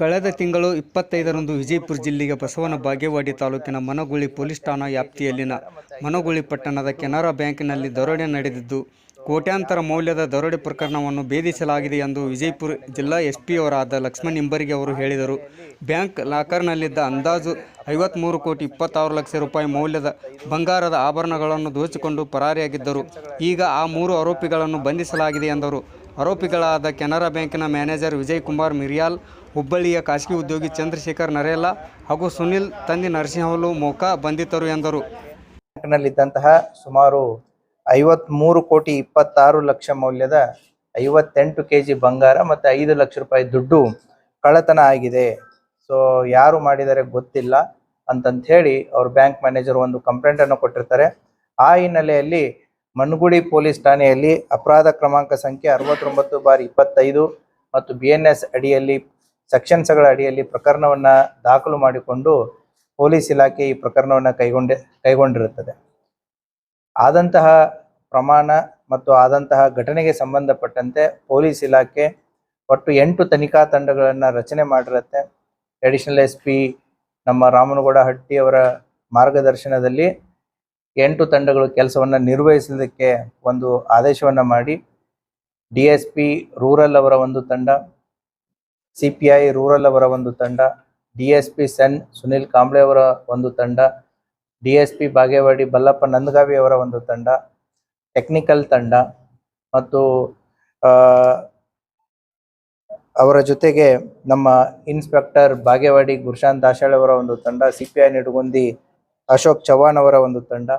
ಕಳೆದ ತಿಂಗಳು ಇಪ್ಪತ್ತೈದರಂದು ವಿಜಯಪುರ ಜಿಲ್ಲೆಗೆ ಬಸವನ ಬಾಗೇವಾಡಿ ತಾಲೂಕಿನ ಮನಗುಳಿ ಪೊಲೀಸ್ ಠಾಣಾ ವ್ಯಾಪ್ತಿಯಲ್ಲಿನ ಮನಗುಳಿ ಪಟ್ಟಣದ ಕೆನರಾ ಬ್ಯಾಂಕಿನಲ್ಲಿ ದರೋಡೆ ನಡೆದಿದ್ದು, ಕೋಟ್ಯಾಂತರ ಮೌಲ್ಯದ ದರೋಡೆ ಪ್ರಕರಣವನ್ನು ಭೇದಿಸಲಾಗಿದೆ ಎಂದು ವಿಜಯಪುರ ಜಿಲ್ಲಾ ಎಸ್ಪಿಯವರಾದ ಲಕ್ಷ್ಮಣ್ ಇಂಬರಿಗೆ ಅವರು ಹೇಳಿದರು. ಬ್ಯಾಂಕ್ ಲಾಕರ್ನಲ್ಲಿದ್ದ ಅಂದಾಜು ಐವತ್ತ್ಮೂರು ಕೋಟಿ ಇಪ್ಪತ್ತಾರು ಲಕ್ಷ ರೂಪಾಯಿ ಮೌಲ್ಯದ ಬಂಗಾರದ ಆಭರಣಗಳನ್ನು ದೋಚಿಕೊಂಡು ಪರಾರಿಯಾಗಿದ್ದರು. ಈಗ ಆ ಮೂರು ಆರೋಪಿಗಳನ್ನು ಬಂಧಿಸಲಾಗಿದೆ ಎಂದರು. ಆರೋಪಿಗಳಾದ ಕೆನರಾ ಬ್ಯಾಂಕಿನ ಮ್ಯಾನೇಜರ್ ವಿಜಯ್ ಕುಮಾರ್ ಮಿರಿಯಾಲ್, ಹುಬ್ಬಳ್ಳಿಯ ಖಾಸಗಿ ಉದ್ಯೋಗಿ ಚಂದ್ರಶೇಖರ್ ನರೇಲಾ ಹಾಗೂ ಸುನಿಲ್ ತಂದೆ ನರಸಿಂಹಲು ಮೋಕ ಬಂಧಿತರು ಎಂದರು. ಬ್ಯಾಂಕ್ನಲ್ಲಿದ್ದಂತಹ ಸುಮಾರು ಐವತ್ಮೂರು ಕೋಟಿ ಇಪ್ಪತ್ತಾರು ಲಕ್ಷ ಮೌಲ್ಯದ ಐವತ್ತೆಂಟು ಕೆ ಜಿ ಬಂಗಾರ ಮತ್ತು ಐದು ಲಕ್ಷ ರೂಪಾಯಿ ದುಡ್ಡು ಕಳ್ಳತನ ಆಗಿದೆ. ಸೊ ಯಾರು ಮಾಡಿದರೆ ಗೊತ್ತಿಲ್ಲ ಅಂತಂತ ಹೇಳಿ ಅವ್ರ ಬ್ಯಾಂಕ್ ಮ್ಯಾನೇಜರ್ ಒಂದು ಕಂಪ್ಲೇಂಟನ್ನು ಕೊಟ್ಟಿರ್ತಾರೆ. ಆ ಹಿನ್ನೆಲೆಯಲ್ಲಿ ಮನ್ಗುಡಿ ಪೊಲೀಸ್ ಠಾಣೆಯಲ್ಲಿ ಅಪರಾಧ ಕ್ರಮಾಂಕ ಸಂಖ್ಯೆ ಅರವತ್ತೊಂಬತ್ತು ಬಾರಿ ಇಪ್ಪತ್ತೈದು ಮತ್ತು ಬಿ ಎನ್ ಎಸ್ ಅಡಿಯಲ್ಲಿ ಸೆಕ್ಷನ್ಸ್ಗಳ ಅಡಿಯಲ್ಲಿ ಪ್ರಕರಣವನ್ನು ದಾಖಲು ಮಾಡಿಕೊಂಡು ಪೊಲೀಸ್ ಇಲಾಖೆ ಈ ಪ್ರಕರಣವನ್ನು ಕೈಗೊಂಡೆ, ಕೈಗೊಂಡಿರುತ್ತದೆ. ಆದಂತಹ ಪ್ರಮಾಣ ಮತ್ತು ಆದಂತಹ ಘಟನೆಗೆ ಸಂಬಂಧಪಟ್ಟಂತೆ ಪೊಲೀಸ್ ಇಲಾಖೆ ಒಟ್ಟು ಎಂಟು ತನಿಖಾ ತಂಡಗಳನ್ನು ರಚನೆ ಮಾಡಿರುತ್ತೆ. ಅಡಿಷನಲ್ ಎಸ್ ಪಿ ನಮ್ಮ ರಾಮನಗೌಡ ಹಟ್ಟಿ ಅವರ ಮಾರ್ಗದರ್ಶನದಲ್ಲಿ ಎಂಟು ತಂಡಗಳು ಕೆಲಸವನ್ನು ನಿರ್ವಹಿಸಲಿಕ್ಕೆ ಒಂದು ಆದೇಶವನ್ನು ಮಾಡಿ. ಡಿ ಎಸ್ ಪಿ ರೂರಲ್ ಅವರ ಒಂದು ತಂಡ, ಸಿ ಪಿ ಐ ರೂರಲ್ ಅವರ ಒಂದು ತಂಡ, ಡಿ ಎಸ್ ಪಿ ಸನ್ ಸುನಿಲ್ ಕಾಂಬ್ಳೆ ಅವರ ಒಂದು ತಂಡ, D S P Bagewadi Ballappa Nandagavi ಅವರ ಒಂದು ತಂಡ, ಟೆಕ್ನಿಕಲ್ ತಂಡ ಮತ್ತು ಅವರ ಜೊತೆಗೆ ನಮ್ಮ ಇನ್ಸ್ಪೆಕ್ಟರ್ ಬಾಗೇವಾಡಿ ಗುರುಶಾಂತ್ ದಾಶಾಳ್ ಅವರ ಒಂದು ತಂಡ, C P I Nidugundi Ashok Chavan ಅವರ ಒಂದು ತಂಡ.